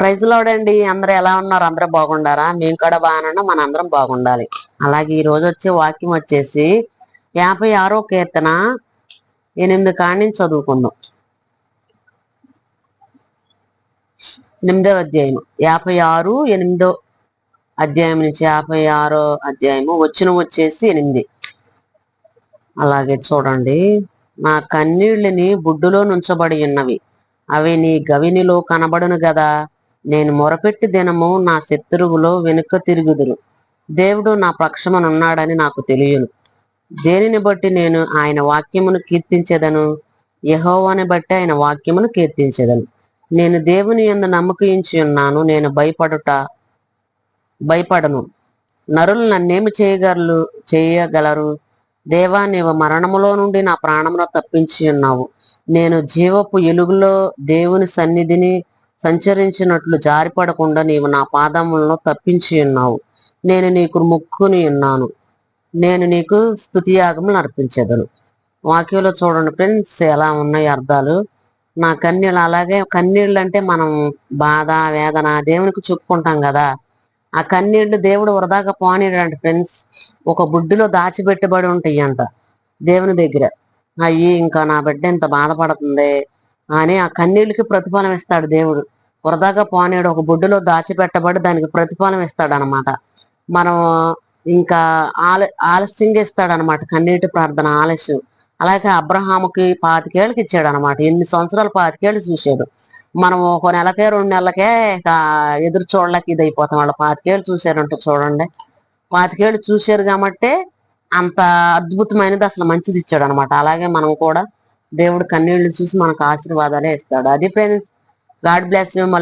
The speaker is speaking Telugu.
ప్రైజ్ లోడండి అందరూ ఎలా ఉన్నారు? అందరూ బాగుండారా? మేము కూడా బాగానే మన అందరం బాగుండాలి. అలాగే ఈ రోజు వచ్చే వాక్యం వచ్చేసి యాభై ఆరో కీర్తన ఎనిమిది కాడి నుంచి చదువుకుందాం. ఎనిమిదో అధ్యాయం యాభై ఆరు ఎనిమిదో అధ్యాయం నుంచి యాభై ఆరో అధ్యాయము వచ్చిన వచ్చేసి ఎనిమిది. అలాగే చూడండి. నా కన్నీళ్ళని బుడ్డులో నుంచబడి ఉన్నవి. అవి నీ గవినిలో కనబడును గదా? నేను మొరపెట్టి దినము నా శత్రువులో వెనుక తిరుగుదురు. దేవుడు నా పక్షమనున్నాడని నాకు తెలియను. దేనిని బట్టి నేను ఆయన వాక్యమును కీర్తించేదను? యహోవాని బట్టి ఆయన వాక్యమును కీర్తించేదను. నేను దేవుని ఎందు నమ్మకించి ఉన్నాను నేను భయపడుట భయపడను. నరులు నన్నేమి చేయగలరు చేయగలరు? దేవా నీవు మరణములో నుండి నా ప్రాణమును తప్పించి ఉన్నావు. నేను జీవపు ఎలుగులో దేవుని సన్నిధిని సంచరించినట్లు జారిపడకుండా నీవు నా పాదములను తప్పించి ఉన్నావు. నేను నీకు ముక్కుని ఉన్నాను. నేను నీకు స్థుతియాగములు అర్పించదను. వాక్యంలో చూడండి ఫ్రెండ్స్ ఎలా ఉన్నాయి అర్థాలు? నా కన్నీళ్ళు అలాగే కన్నీళ్ళు అంటే మనం బాధ వేదన దేవునికి చెప్పుకుంటాం కదా. ఆ కన్నీళ్ళు దేవుడు వృధాగా పోనీడంట ఫ్రెండ్స్. ఒక బుడ్డిలో దాచిపెట్టబడి ఉంటాయి అంట దేవుని దగ్గర. అయ్యి ఇంకా నా బిడ్డ ఇంత బాధపడుతుంది. అని ఆ కన్నీళ్ళకి ప్రతిఫలం ఇస్తాడు దేవుడు. వృధాగా పోనీడు ఒక బుడ్డిలో దాచిపెట్టబడి దానికి ప్రతిఫలం ఇస్తాడు అనమాట మనం ఇంకా ఆల ఆలస్యంగా ఇస్తాడు అనమాట కన్నీటి ప్రార్థన ఆలస్యం. అలాగే అబ్రహాముకి పాతికేళ్ళకి ఇచ్చాడు అనమాట ఎన్ని సంవత్సరాలు పాతికేళ్ళు చూశాడు. మనం ఒక నెలకే రెండు నెలలకే ఎదురు చూడలేక ఇది అయిపోతాం వాళ్ళు పాతికేళ్ళు చూశారంట చూడండి. పాతికేళ్ళు చూశారు కాబట్టి అంత అద్భుతమైనది అసలు మంచిది ఇచ్చాడు అనమాట అలాగే మనం కూడా దేవుడు కన్నీళ్ళు చూసి మనకు ఆశీర్వాదాలే ఇస్తాడు. అది ఫ్రెండ్స్ గాడ్ బ్లెస్ యూ మళ్ళీ